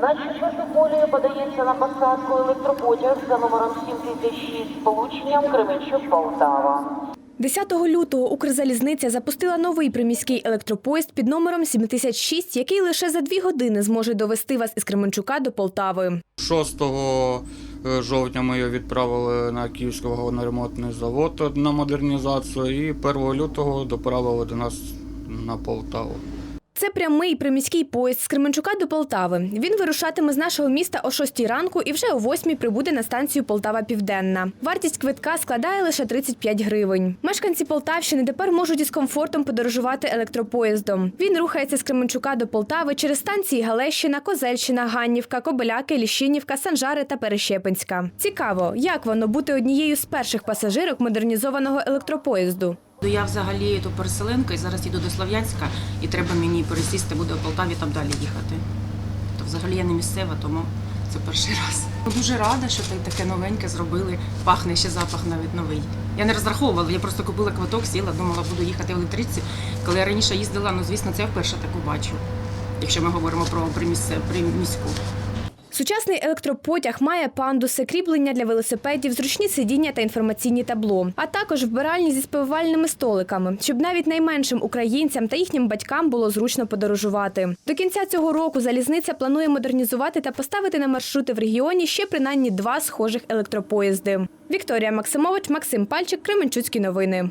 На четверту колію подається на посадку електропотяг за номером 7006 з полученням Кременчук-Полтава. 10 лютого Укрзалізниця запустила новий приміський електропоїзд під номером 7006, який лише за дві години зможе довести вас із Кременчука до Полтави. 6 е, жовтня ми його відправили на Київський вагоноремонтний завод на модернізацію і 1 лютого доправили до нас на Полтаву. Це прямий приміський поїзд з Кременчука до Полтави. Він вирушатиме з нашого міста о 6 ранку і вже о 8 прибуде на станцію Полтава Південна. Вартість квитка складає лише 35 гривень. Мешканці Полтавщини тепер можуть із комфортом подорожувати електропоїздом. Він рухається з Кременчука до Полтави через станції Галещина, Козельщина, Ганнівка, Кобиляки, Ліщинівка, Санжари та Перещепинська. Цікаво, як воно бути однією з перших пасажирок модернізованого електропоїзду. Ну, Я взагалі то переселенка і зараз їду до Слов'янська, і треба мені пересісти буде в Полтаві там далі їхати. То взагалі я не місцева, тому це перший раз. Ну, Дуже рада, що так- таке новеньке зробили. Пахне ще запах навіть новий. Я не розраховувала, я просто купила квиток, сіла, думала, буду їхати в електричці. Коли я раніше їздила, ну звісно, це я вперше таку бачу. Якщо ми говоримо про приміс- приміську. Сучасний електропотяг має пандуси, кріплення для велосипедів, зручні сидіння та інформаційні табло, а також вбиральні зі спивальними столиками, щоб навіть найменшим українцям та їхнім батькам було зручно подорожувати. До кінця цього року залізниця планує модернізувати та поставити на маршрути в регіоні ще принаймні два схожих електропоїзди. Вікторія Максимович, Максим Пальчик, Кременчуцькі новини.